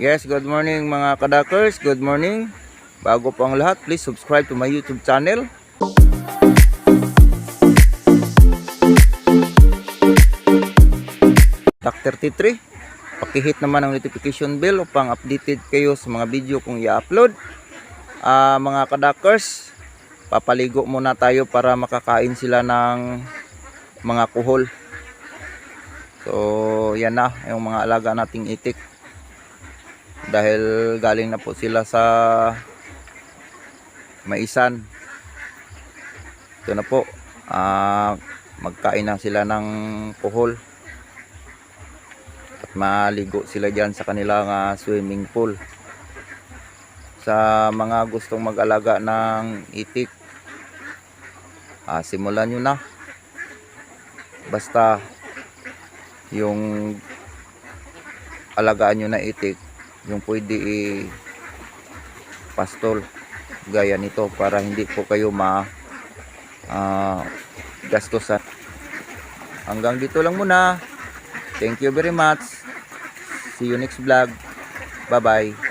Yes, good morning mga kadakers. Good morning. Bago po ang lahat, please subscribe to my YouTube channel. Tak 33. Pakihit naman ang notification bell upang updated kayo sa mga video kong i-upload. Ah, mga kadakers, papaligo muna tayo para makakain sila ng mga kuhol. So, yan na yung mga alaga nating itik. Dahil galing na po sila sa maisan. Ito na po. Ah, magkain na sila ng kuhol. At maligo sila dyan sa kanilang ah, swimming pool. Sa mga gustong mag-alaga ng itik, ah, simulan nyo na. Basta yung alagaan nyo na itik yung pwede i pastol gaya nito para hindi po kayo ma ah, gastusan. Hanggang dito lang muna. Thank you very much. See you next vlog. Bye bye